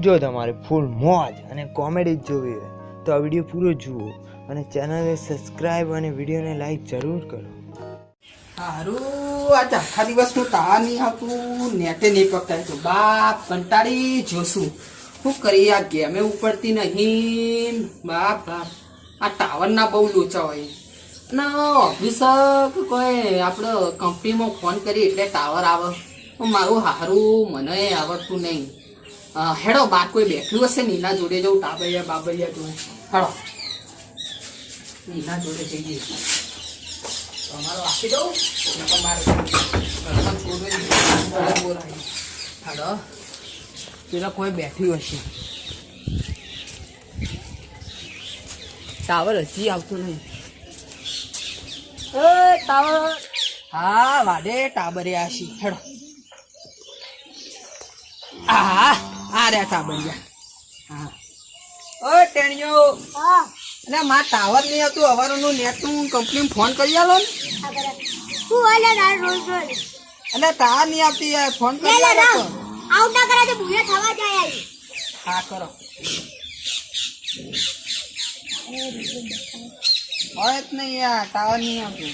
જો તમારે ફૂલ મોજ અને કોમેડી જ જોવી હોય, તો આ વીડિયો પૂરો જુઓ અને ચેનલને સબસ્ક્રાઈબ અને વિડીયોને લાઈક જરૂર કરો. હારું આજ આખા દિવસનું તાર નહીં આવતું, નેટે નહીં પકડાય તો બાપ કંટાળી જોશું. શું કરી આ ગેમે ઉપડતી નહીં. બાપ બાપ, આ ટાવર ના બહુ લોચા હોય. ના ઓફિસર કોઈ આપણે કંપનીમાં ફોન કરી એટલે ટાવર આવે. મારું હારું, મને આવડતું નહીં. હેડો, બા, કોઈ બેઠ્યું હશે? નીના જોડે જવું ટાબરિયા, બાબરિયા જોડે. હેડો. નીના જોડે જઈએ. કોઈ બેઠ્યું હશે. ટાવર હજી આવતું નહીં. ટાવર. હા, વાડે ટાબરે આશી હેડો. આ આ રહ્યા ટાબરિયા હા. ઓ ટેણીઓ. અને માં ટાવર નહીં હતું અવારનું નેટનું કંપની ફોન કરી આલો ને. શું આલે ના રોજ રોજ. એટલે ટાવર નહીં આવતી યાર ફોન કરી આલો તો આઉટ ના કરે તો ભૂયા થવા જાય આઈ. હા કરો. હોય જ નહીં યાર ટાવર નહીં આવતું.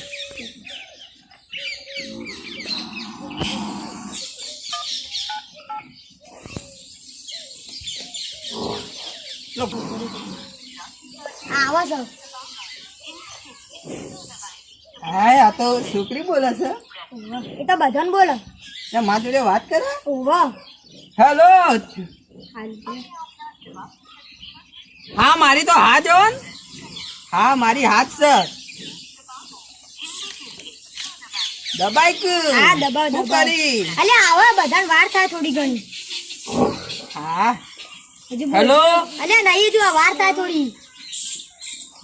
આવો છો હા આ તો છોકરી બોલે છે. એ તો બધાને બોલો. મા જોડે વાત કરે? ઊભો હેલો હા મારી તો હા જોન હા મારી હાથ સર દબાઈ કે? હા દબાવ કરી? અલે આવો બધાને વાર થાય થોડી ઘણી. હા. હેલો? અરે નહીં જો વાર થાય થોડી.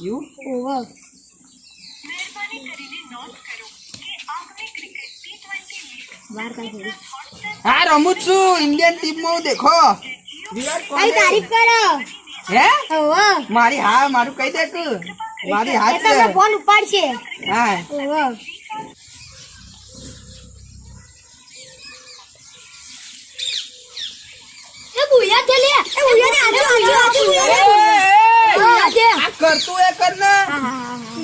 યુ ઊભો વાર થાય થોડી. હા રમું છું. ઇન્ડિયન ટીમમાં દેખો. તારીફ કરો. હે? મારી હા મારું કહી દે તું. મારી હાથ ફોન ઉપાડશે. હા. ભૂયા છે લે. એ ભૂયા ને આજુ આજુ આજુ ભૂયા છે આ કરતું એ કર ને. હા હા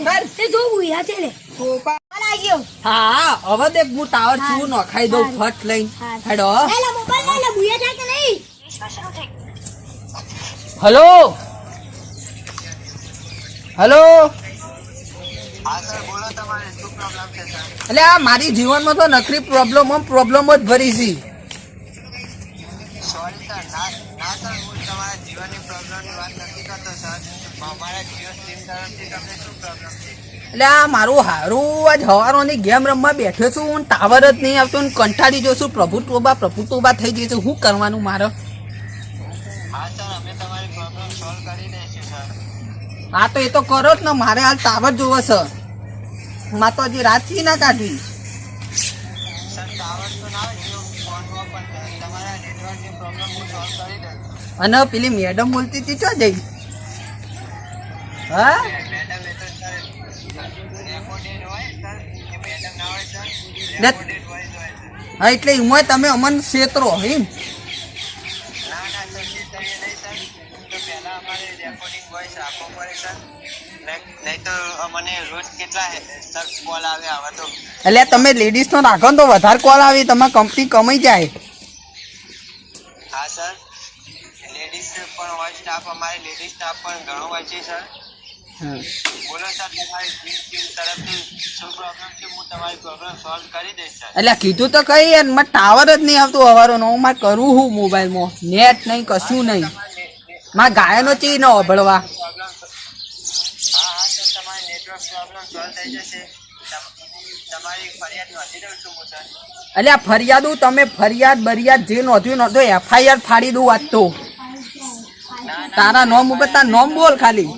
હા કર. એ જો ભૂયા છે લે. ખોપા. કોલ આવી ગયો. હા હવે દેખ હું ટાવર છું નખાઈ દઉં ફટ લઈને. હેડો. એ લે મોબાઈલ લે લે ભૂયા જાય કે નહીં હલો? હલો? એટલે આ મારી જીવનમાં તો નકરી પ્રોબ્લેમ પ્રોબ્લેમ જ ભરી છે સોરી સર ના ના સર હું તમારા જીવનની પ્રોબ્લેમની વાત નથી કરતો સર. અમારા જીઓ ટીમ તરફથી તમને શું પ્રોબ્લેમ છે? એટલે આ મારું હારું આજ હવારોની ગેમ રમવા બેઠો છું હું ટાવર જ નહીં આવતો હું કંટાળી જોશું પ્રભુ ટોબા પ્રભુ ટોબા થઈ જશે શું કરવાનું મારે? હા તો એ તો કરો જ ને મારે હાલ ટાવર જોવો છે. માં તો હજી રાતથી ના કાઢી. ટાવર તો ના હોય પણ તમારા નેટવર્કની પ્રોબ્લેમ હું સોલ્વ કરી દઈશ. અને પેલી મેડમ બોલતી હતી ચો જઈ? હા? હા એટલે એમાં તમે અમન ક્ષેત્રો તો એટલે તમે લેડીઝ નો રાખો તો વધારે કોલ આવી તમારે કંપની કમાઈ જાય. હા સર સ્ટાફ અમારે લેડીઝ સ્ટાફ પણ ઘણો હોય છે. સર બોલો સર તમારી ડ્રીમ ટીમ તરફથી શું પ્રોબ્લેમ છે? હું તમારી પ્રોબ્લેમ સોલ્વ કરી દઈશ સર. એટલે કીધું તો કઈ યાર મને ટાવર જ નહીં આવતું હવારો હું મારે કરું હું મોબાઈલમાં નેટ નહીં કશું નહીં. મારે ગાયનો ચી ન અભળવા. તમારી ફરિયાદ તમે ફરિયાદ બરિયાદ જે નોંધ્યું નોંધો એફઆઈઆર ફાડી દઉં આજ તો. તારા નોમ ઉપર તાર નોમ બોલ ખાલી.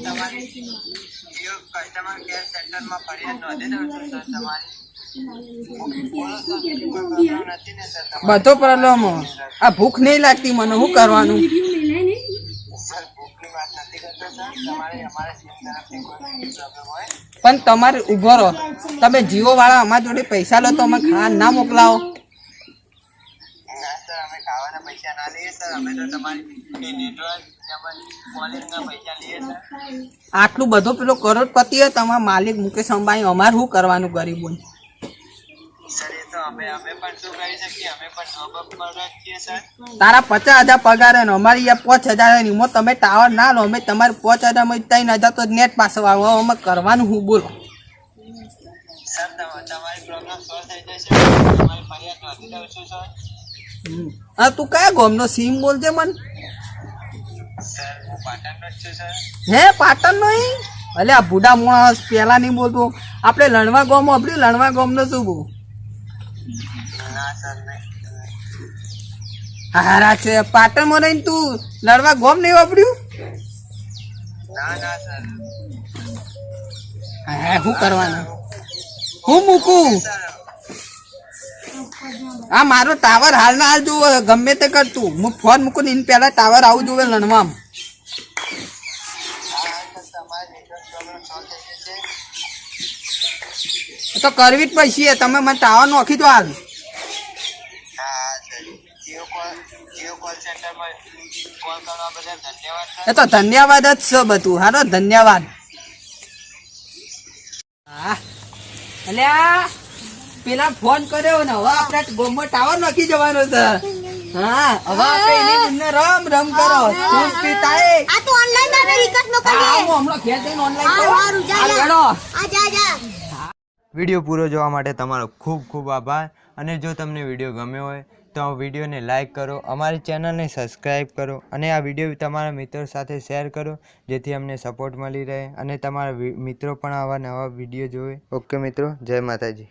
બધો પ્રોબ્લેમ આ ભૂખ નહીં લાગતી મને, શું કરવાનું? પણ તમારે ઊભો રહો. તમે જીઓ વાળા અમારા જોડે પૈસા લો તો અમે ખાન ના મોકલાવો. દવાના પૈસા ના લઈએ સર અમે તો તમારી નેટવર્ક તેમજ પૈસા લઈએ સર આટલું બધો પેલો કરોડપતિ તમારા માલિક મુકેશ અંબાણી અમારે શું કરવાનું ગરીબોને તારા પચાસ હજાર પગાર હોય ને અમારી યાર પાંચ હજાર ને તમે ટાવર ના લો અમે તમારે પાંચ હજારમાં ત્રણ હજાર તો નેટ પાસે આવો અમે કરવાનું હું બોલો. સર તમારી પ્રોબ્લેમ સોલ્વ થઈ જશે. તમારી ફરિયાદ નોંધી દઉં છું સર હમ. હા, તું કયા ગામનો? સીમ બોલજે મને. હું પાટણ નહીં અલે, આ બુડા માણસ પેલા નહીં બોલતો. આપણે લણવા ગામ આપણે લણવા શું બહુ ના સર નહીં હારા છે. પાટણમાં રહીને તું લડવા ગોમ નહીં વાપર્યું? ના ના હા, શું કરવાના? હું મૂકું? આ મારો ટાવર હાલ ના હાલ જોવે ગમે તે કરતું. હું ફોન મૂકું ને પહેલા ટાવર આવું જોવે હા જશે તો કરવી જ પછી તમે મને ટાવર નોખી દો હાલ. હા એ તો ધન્યવાદ જ છે બધું. હારો ધન્યવાદ. હા. અલ્યા. પેલા ફોન કર્યો ને હવે આપણે ગોમો ટાવર નાખી જવાનો છે. હા હવે આપણે એને એમને રમ રમ કરો. શું પીતા એ આ તો ઓનલાઈન તમે રિકસ નો હા, હું હમણાં ઘેર જઈને online હા, કરું. હારું, જા, હાલ જા. ગણો. આ જા જા. વીડિયો પૂરો જોવા માટે તમારો ખૂબ ખૂબ આભાર. અને જો તમને વીડિયો ગમ્યો હોય તો વિડીયોને લાઇક કરો અમારી ચેનલને સબસ્ક્રાઈબ કરો અને આ વીડિયો તમારા મિત્રો સાથે શેર કરો જેથી અમને સપોર્ટ મળી રહે અને તમારા મિત્રો પણ આવા નવા વીડિયો જોવે. ઓકે મિત્રો જય માતાજી.